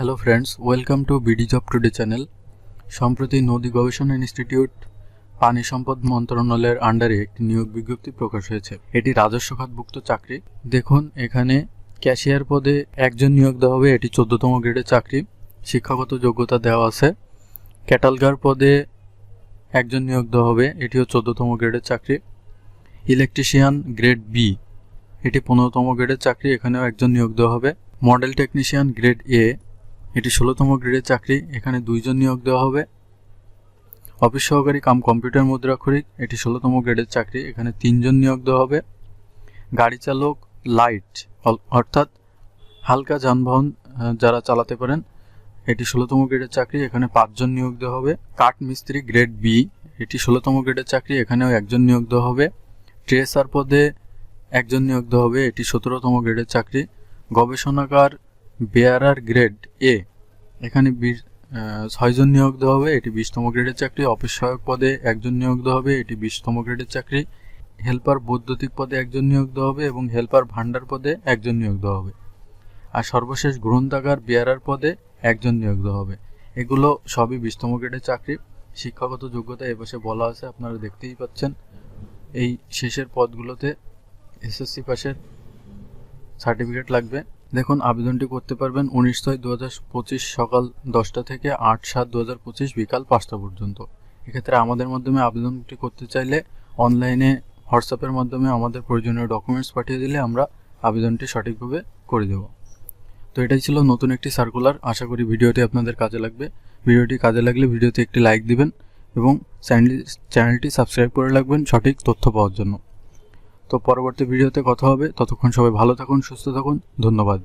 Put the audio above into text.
Hello friends welcome to BD job today channel সম্প্রতি নদী গবেষণা ইনস্টিটিউট পানি সম্পদ মন্ত্রণালয়ের আন্ডারে একটি নিয়োগ বিজ্ঞপ্তি প্রকাশ হয়েছে। এটি রাজস্ব খাতভুক্ত চাকরি। দেখুন, এখানে ক্যাশিয়ার পদে একজন নিয়োগ দেওয়া হবে, এটি চোদ্দতম গ্রেডের চাকরি। শিক্ষাগত যোগ্যতা দেওয়া আছে। ক্যাটালগার পদে একজন নিয়োগ দেওয়া হবে, এটিও চোদ্দতম গ্রেডের চাকরি। ইলেকট্রিশিয়ান গ্রেড বি এটি পনেরোতম গ্রেডের চাকরি, এখানেও একজন নিয়োগ দেওয়া হবে। মডেল টেকনিশিয়ান গ্রেড এ এটি ষোলোতম গ্রেডের চাকরি, এখানে দুইজন নিয়োগ দেওয়া হবে। অফিস সহকারী কাম কম্পিউটার মুদ্রাক্ষরিক, এটি ষোলোতম গ্রেডের চাকরি, এখানে তিনজন নিয়োগ দেওয়া হবে। গাড়ি চালক, লাইট অর্থাৎ হালকা যানবাহন যারা চালাতে পারেন, এটি ষোলোতম গ্রেডের চাকরি, এখানে পাঁচজন নিয়োগ দেওয়া হবে। কাঠ মিস্ত্রি গ্রেড বি, এটি ষোলোতম গ্রেডের চাকরি, এখানেও একজন নিয়োগ দেওয়া হবে। ট্রেসার পদে একজন নিয়োগ দেওয়া হবে, এটি সতেরোতম গ্রেডের চাকরি। গবেষণাগার বেয়ারার গ্রেড এ এখানে বিশ ছয়জন নিয়োগ দেওয়া হবে, এটি বিশতম গ্রেডের চাকরি। অফিস সহায়ক পদে একজন নিয়োগ দেওয়া হবে, এটি বিশতম গ্রেডের চাকরি। হেল্পার বৈদ্যুতিক পদে একজন নিয়োগ দেওয়া হবে এবং হেল্পার ভান্ডার পদে একজন নিয়োগ দেওয়া হবে। আর সর্বশেষ গ্রন্থাগার বেয়ারার পদে একজন নিয়োগ দেওয়া হবে। এগুলো সবই বিশতম গ্রেডের চাকরি। শিক্ষাগত যোগ্যতা এপাশে বলা আছে, আপনারা দেখতেই পাচ্ছেন। এই শেষের পদগুলোতে এসএসসি পাশের সার্টিফিকেট লাগবে। দেখুন, আবেদনটি করতে পারবেন উনিশ ছয় দু সকাল দশটা থেকে আট সাত দু হাজার পঁচিশ বিকাল পাঁচটা পর্যন্ত। এক্ষেত্রে আমাদের মাধ্যমে আবেদনটি করতে চাইলে অনলাইনে হোয়াটসঅ্যাপের মাধ্যমে আমাদের প্রয়োজনীয় ডকুমেন্টস পাঠিয়ে দিলে আমরা আবেদনটি সঠিকভাবে করে দেব। তো এটাই ছিল নতুন একটি সার্কুলার আশা করি ভিডিওটি আপনাদের কাজে লাগবে। ভিডিওটি কাজে লাগলে ভিডিওতে একটি লাইক দিবেন এবং চ্যানেল চ্যানেলটি সাবস্ক্রাইব করে রাখবেন সঠিক তথ্য পাওয়ার জন্য। তো পরবর্তী ভিডিওতে কথা হবে। ততক্ষণ সবাই ভালো থাকুন সুস্থ থাকুন। ধন্যবাদ।